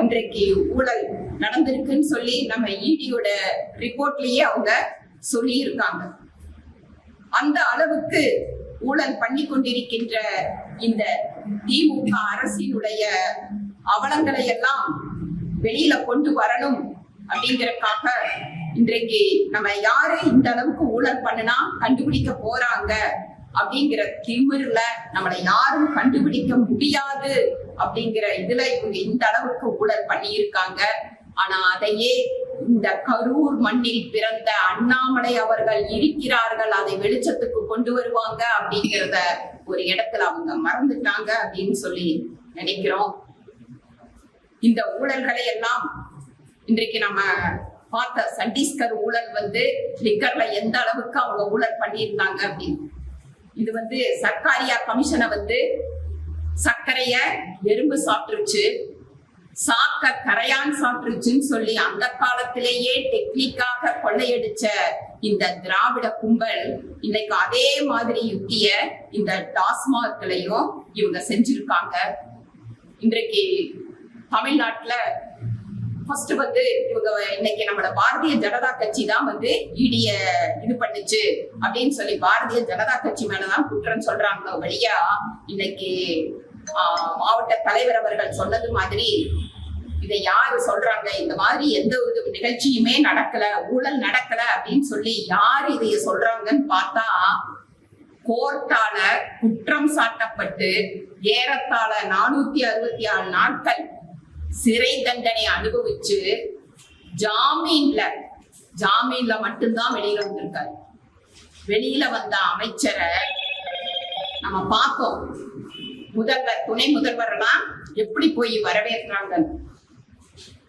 இன்றைக்கு ஊழல் நடந்திருக்குன்னு சொல்லி நம்ம இடியோட ரிப்போர்ட்லயே அவங்க சொல்லியிருக்காங்க. அந்த அளவுக்கு ஊழல் பண்ணி கொண்டிருக்கின்ற இந்த திமுக அரசினுடைய அவலங்களை எல்லாம் வெளியில கொண்டு வரணும் அப்படிங்கறக்காக இன்றைக்கு நம்ம யாரு இந்த அளவுக்கு ஊழல் பண்ணுனா கண்டுபிடிக்க போறாங்க அப்படிங்கிற திமிர்ல நம்மளை யாரும் கண்டுபிடிக்க முடியாது அப்படிங்கிற இதுல இவங்க இந்த அளவுக்கு ஊழல் பண்ணியிருக்காங்க. ஆனா அதையே இந்த கரூர் மண்ணில் பிறந்த அண்ணாமலை அவர்கள் இருக்கிறார்கள். அதை வெளிச்சத்துக்கு கொண்டு வருவாங்க அப்படிங்கிறத ஒரு இடத்துல அவங்க மறந்துட்டாங்க அப்படின்னு சொல்லி நினைக்கிறோம். இந்த ஊழல்களை எல்லாம் இன்றைக்கு நம்ம பார்த்த சட்டீஸ்கர் ஊழல் வந்து லிக்கர்ல எந்த அளவுக்கு அவங்க ஊழல் பண்ணியிருந்தாங்க அப்படின்னு இது வந்து சர்க்காரியா கமிஷனை வந்து சர்க்கரைய எறும்பு சாப்பிட்டுருச்சு. சாக்க கரையான் சாப்பிட்டுருச்சுன்னு சொல்லி அந்த காலத்திலேயே டெக்னிக்காக கொள்ளையடிச்ச இந்த திராவிட கும்பல் இன்னைக்கு அதே மாதிரி யுக்திய இந்த டாஸ்மார்க்லயும் இவங்க செஞ்சிருக்காங்க. இன்றைக்கு தமிழ்நாட்டுல ஃபர்ஸ்ட் வந்து இவங்க இன்னைக்கு நம்மளோட பாரதிய ஜனதா கட்சி தான் வந்து இடிய இது பண்ணுச்சு அப்படின்னு சொல்லி பாரதிய ஜனதா கட்சி மேலதான் குற்றம் சொல்றாங்க வழியா இன்னைக்கு மாவட்ட தலைவர் அவர்கள் சொன்னது மாதிரி இதை யாரு சொல்றாங்க? இந்த மாதிரி எந்த ஒரு நிகழ்ச்சியுமே நடக்கல ஊழல் நடக்கல அப்படின்னு சொல்லி யாரு இதைய சொல்றாங்கன்னு பார்த்தா கோர்ட்டால குற்றம் சாட்டப்பட்டு ஏறத்தாழ நானூத்தி அறுபத்தி ஆறு நாட்கள் சிறை தண்டனை அனுபவிச்சு ஜாமீன்ல ஜாமீன்ல மட்டும்தான் வெளியில வந்திருக்காரு. வெளியில வந்த அமைச்சரை நம்ம பார்த்தோம். முதல்வர் துணை முதல்வர் எல்லாம் எப்படி போய் வரவேற்றாங்க?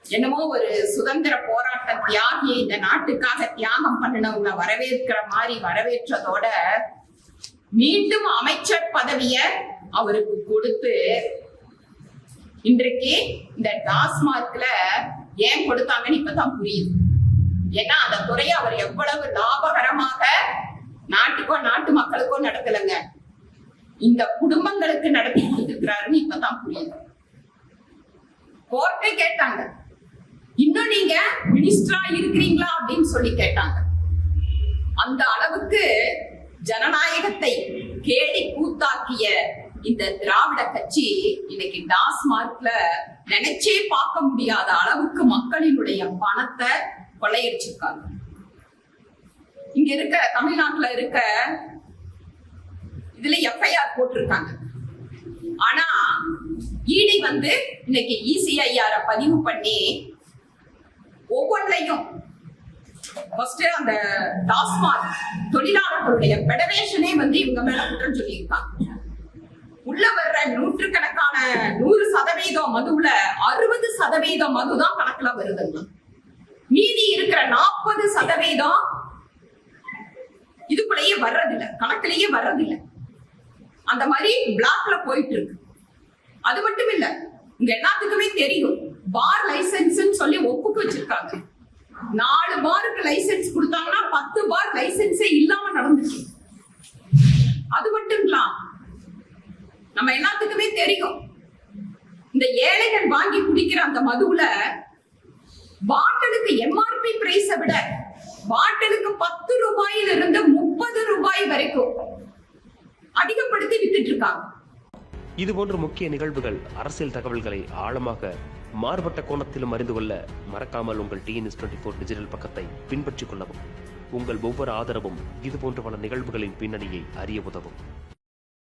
என்னமோ ஒரு சுதந்திர போராட்ட தியாகியை இந்த நாட்டுக்காக தியாகம் பண்ணினவங்களை வரவேற்கிற மாதிரி வரவேற்றதோட மீண்டும் அமைச்சர் பதவிய அவருக்கு கொடுத்து இன்றைக்கு இந்த டாஸ்மார்க்ல ஏன் கொடுத்தாங்கன்னு இப்பதான் புரியுது. ஏன்னா அந்த துறையை அவர் எவ்வளவு லாபகரமாக நாட்டுக்கோ நாட்டு மக்களுக்கோ நடத்தலைங்க. இந்த குடும்பங்களுக்கு நடத்தி கொடுத்துக்கிறாருன்னு இப்பதான் புரியுது. கோர்ட்டை கேட்டாங்க. இன்னும் நீங்க மினிஸ்டரா இருக்கிறீங்களா அப்படின்னு சொல்லி கேட்டாங்க. அந்த அளவுக்கு ஜனநாயகத்தை கேலி கூத்தாக்கிய இந்த திராவிட கட்சி இன்னைக்கு டாஸ்மார்க்ல நினைச்சே பார்க்க முடியாத அளவுக்கு மக்களினுடைய பணத்தை கொள்ளையடிச்சிருக்காங்க. இங்க இருக்க தமிழ்நாட்டுல இருக்க இதுல எஃப்ஐஆர் போட்டிருக்காங்க. ஆனா இடி வந்து இன்னைக்கு E இசிஐஆர பதிவு பண்ணி ஒவ்வொன்றையும் ஃபர்ஸ்ட் அந்த டாஸ்மாக் தொழிலாளர்களுடைய பெடரேஷனே வந்து இவங்க மேல குற்றம் சொல்லியிருக்காங்க. நூற்றுக்கணக்கான நூறு சதவீதம் மதுவுல அறுபது சதவீதம் மதுதான் கணக்குல வருதுங்க மீதி இருக்கிற நாற்பது சதவீதம் இதுக்குள்ளேயே வர்றதில்ல. கணக்குலயே வர்றதில்ல. அந்த மாதிரி பிளாக்ல போயிட்டு இருக்கு. அது மட்டும் இல்ல இங்க எல்லாத்துக்குமே தெரியும். பார் லைசன்ஸ் சொல்லி ஒப்புக்கு வச்சிருக்காங்க. நாலு பாருக்கு லைசென்ஸ் கொடுத்தாங்கன்னா பத்து பார் லைசென்ஸே இல்லாம நடந்துச்சு. அது மட்டுங்களா நம்ம எல்லாத்துக்குமே தெரியும். இந்த ஏழைகள் வாங்கி குடிக்கிற அந்த மதுவுல பாட்டிலுக்கு எம்ஆர்பி பிரைஸை விட பாட்டிலுக்கு பத்து ரூபாயில இருந்து முப்பது ரூபாய் வரைக்கும் அதிகப்படுத்தி வித்துட்டு இருக்காங்க. இதுபோன்ற முக்கிய நிகழ்வுகள் அரசியல் தகவல்களை ஆழமாக மாறுபட்ட கோணத்திலும் அறிந்து கொள்ள மறக்காமல் உங்கள் டிஎன்எஸ் டுவெண்ட்டி ஃபோர் டிஜிட்டல் பக்கத்தை பின்பற்றிக் கொள்ளவும். உங்கள் ஒவ்வொரு ஆதரவும் இதுபோன்ற பல நிகழ்வுகளின் பின்னணியை அறிய உதவும்.